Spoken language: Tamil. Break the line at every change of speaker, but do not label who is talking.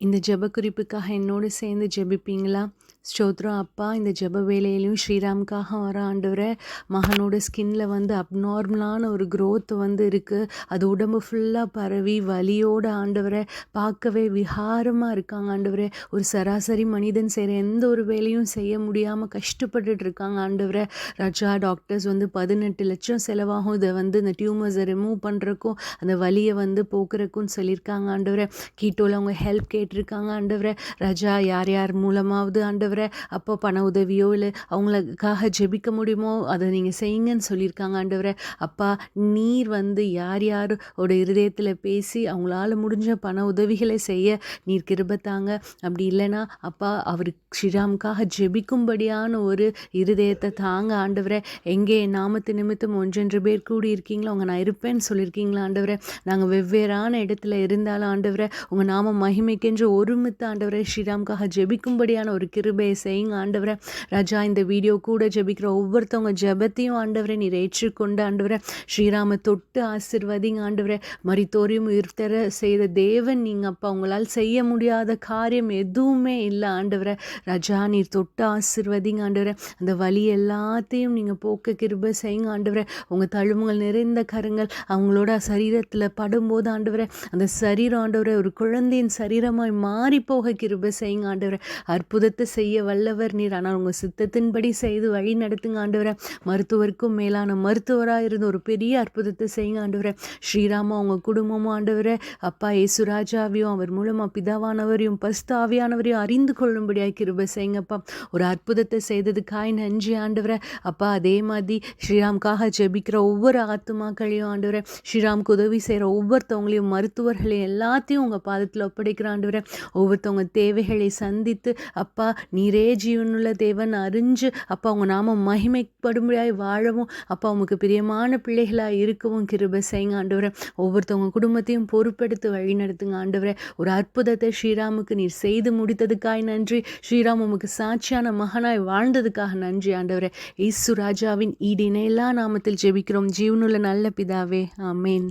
இந்த ஜெப குறிப்புக்காக என்னோடு சேர்ந்து ஜெபிப்பீங்களா? ஸ்ரோத்ரா அப்பா. இந்த ஜெப வேலையிலையும் ஸ்ரீராம்காக வர ஆண்டவரை மகனோட ஸ்கின்ல வந்து அப்நார்மலான ஒரு க்ரோத் வந்து இருக்குது அது உடம்பு ஃபுல்லாக பரவி வலியோட ஆண்டவரை பார்க்கவே விகாரமாக இருக்காங்க ஆண்டவரை. ஒரு சராசரி மனிதன் செய்கிற எந்த ஒரு வேலையும் செய்ய முடியாமல் கஷ்டப்பட்டுட்டு இருக்காங்க ஆண்டவரை. ராஜா டாக்டர்ஸ் வந்து பதினெட்டு லட்சம் செலவாகும். இதை வந்து இந்த டியூமர்ஸை ரிமூவ் பண்ணுறக்கும் அந்த வலியை வந்து போக்குறக்கும் சொல்லியிருக்காங்க ஆண்டவரை. கீட்டோவில் அவங்க ஹெல்ப் இருக்காங்க ஆண்டவரை. ரஜா யார் யார் மூலமாவது ஆண்டவரை அப்போ பண உதவியோ இல்லை அவங்களுக்காக ஜெபிக்க முடியுமோ அதை நீங்கள் செய்யுங்கன்னு சொல்லியிருக்காங்க ஆண்டவரை. அப்பா நீர் வந்து யார் யாரோட இருதயத்தில் பேசி அவங்களால முடிஞ்ச பண உதவிகளை செய்ய நீர் கிருபத்தாங்க அப்படி இல்லைன்னா அப்பா அவர் ஸ்ரீராமுக்காக ஜெபிக்கும்படியான ஒரு இருதயத்தை தாங்க ஆண்டவரை. எங்கே நாமத்து நிமித்தம் ஒன்றென்று பேர் கூடி இருக்கீங்களோ அவங்க நான் இருப்பேன்னு சொல்லியிருக்கீங்களா ஆண்டவரை. நாங்கள் வெவ்வேறான இடத்துல இருந்தாலும் ஆண்டவரை உங்கள் நாம மகிமைக்கென்று ஒருமித்த ஆண்டவரை ஸ்ரீராமுக்காக ஜெபிக்கும்படியான ஒரு கிருபையை செய்யுங்க. ஆண்டவரை ராஜா இந்த வீடியோ கூட ஜெபிக்கிற ஒவ்வொருத்தவங்க ஜெபத்தையும் ஆண்டவரை நீர் ஏற்றுக்கொண்டு ஆண்டவரை ஸ்ரீராம தொட்டு ஆசிர்வதிங்க. ஆண்டவரை மரித்தோரையும் உயிர்த்தர செய்த தேவன் நீங்கள் அப்பா. உங்களால் செய்ய முடியாத காரியம் எதுவுமே இல்லை. ஆண்டவரை ராஜா நீர் தொட்டு ஆசிர்வதிங்க. ஆண்டவரை அந்த வழி எல்லாத்தையும் நீங்கள் போக்க கிருபை செய்யுங்க. ஆண்டவரை உங்கள் தழும்புகள் நிறைந்த கருங்கள் அவங்களோட சரீரத்தில் படும்போது ஆண்டவரை அந்த சரீரம் ஆண்டவரை ஒரு குழந்தையின் சரீரமாக சரீரமாய் மாறி போக கிருப செய்யுங்க ஆண்டவரே. அற்புதத்தை செய்ய வல்லவர் நீர். ஆனால் உங்கள் சித்தத்தின்படி செய்து வழி நடத்துங்க ஆண்டவரை. மருத்துவருக்கும் மேலான மருத்துவராக இருந்து ஒரு பெரிய அற்புதத்தை செய்யுங்க ஆண்டவரே. ஸ்ரீராமா அவங்க குடும்பமும் ஆண்டவரை. அப்பா ஏசுராஜாவையும் அவர் மூலமாக பிதாவானவரையும் பஸ்தாவியானவரையும் அறிந்து கொள்ளும்படியாக கிருப செய்யுங்கப்பா. ஒரு அற்புதத்தை செய்ததுக்காய் நன்றி ஆண்டவரை. அப்பா அதே மாதிரி ஸ்ரீராமுக்காக ஜெபிக்கிற ஒவ்வொரு ஆத்துமாக்களையும் ஆண்டவரை. ஸ்ரீராமுக்கு உதவி செய்கிற ஒவ்வொருத்தவங்களையும் மருத்துவர்களையும் எல்லாத்தையும் உங்கள் பாதத்தில் ஒப்படைக்கிற ஆண்டவரே. ஒவ்வொருத்தவங்க தேவைகளை சந்தித்து அப்பா நீரே ஜீவனுள்ள தேவன் அறிஞ்சு அப்பா அவங்க நாம மகிமைப்படும்படியாய் வாழவும் அப்பா உமக்கு பிரியமான பிள்ளைகளாக இருக்கவும் கிருபை செய்யுங்க ஆண்டவரை. ஒவ்வொருத்தவங்க குடும்பத்தையும் பொறுப்பெடுத்து வழி நடத்துங்க ஆண்டவரை. ஒரு அற்புதத்தை ஸ்ரீராமுக்கு நீர் செய்து முடித்ததுக்காய் நன்றி. ஸ்ரீராம் உமக்கு சாட்சியான மகனாய் வாழ்ந்ததுக்காக நன்றி ஆண்டவரை. இயேசு ராஜாவின் ஈடினையெல்லா நாமத்தில் ஜெபிக்கிறோம். ஜீவனுள்ள நல்ல பிதாவே. ஆமேன்.